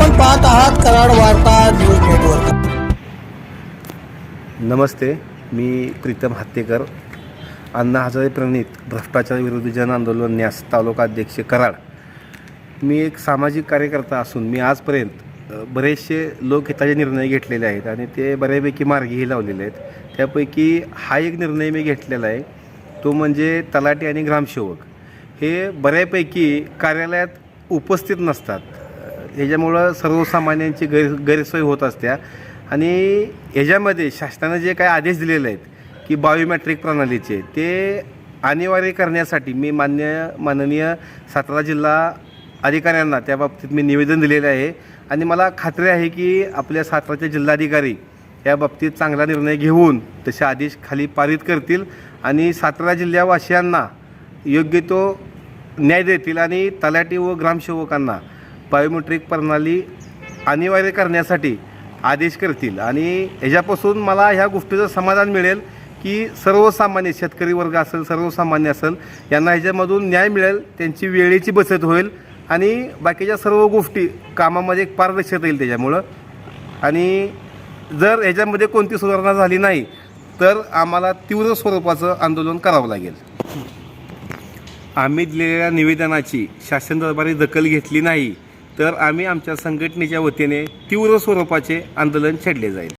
आपण पाहत आहात कराड वार्ता न्यूज नेटवर्क. नमस्ते मी प्रीतम हत्तेकर अण्णा हजारे प्रणित भ्रष्टाचार विरोधी जन आंदोलन न्यास तालुका अध्यक्ष कराड. मी एक सामाजिक कार्यकर्ता असून मी आजपर्यंत बरेचसे लोकहिताचे निर्णय घेतलेले आहेत आणि ते बऱ्यापैकी मार्गीही लावलेले आहेत. त्यापैकी हा एक निर्णय मी घेतलेला आहे तो म्हणजे तलाठी आणि ग्रामसेवक. हे बऱ्यापैकी कार्यालयात उपस्थित नसतात. ह्याच्यामुळं सर्वसामान्यांची गैर गैरसोय होत असत्या आणि ह्याच्यामध्ये शासनानं जे काही आदेश दिलेले आहेत की बायोमॅट्रिक प्रणालीचे ते अनिवार्य करण्यासाठी मी मान्य माननीय सातारा जिल्हा अधिकाऱ्यांना त्या बाबतीत मी निवेदन दिलेलं आहे. आणि मला खात्री आहे की आपल्या साताराचे जिल्हाधिकारी या बाबतीत चांगला निर्णय घेऊन तसे आदेश खाली पारित करतील आणि सातारा जिल्ह्यावासियांना योग्य तो न्याय देतील आणि तलाठी व ग्रामसेवकांना बायोमेट्रिक प्रणाली अनिवार्य करण्यासाठी आदेश करतील. आणि ह्याच्यापासून मला ह्या गोष्टीचं समाधान मिळेल की सर्वसामान्य शेतकरी वर्ग असेल सर्वसामान्य असेल यांना ह्याच्यामधून न्याय मिळेल त्यांची वेळेची बचत होईल आणि बाकीच्या सर्व गोष्टी कामामध्ये एक पारदर्शकता येईल त्याच्यामुळं. आणि जर ह्याच्यामध्ये कोणती सुधारणा झाली नाही तर आम्हाला तीव्र स्वरूपाचं आंदोलन करावं लागेल. आम्ही दिलेल्या निवेदनाची शासन दरबारी दखल घेतली नाही. तर आम्ही आमच्या संघटनेच्या वतीने तीव्र स्वरूपाचे आंदोलन छेडले जाईल.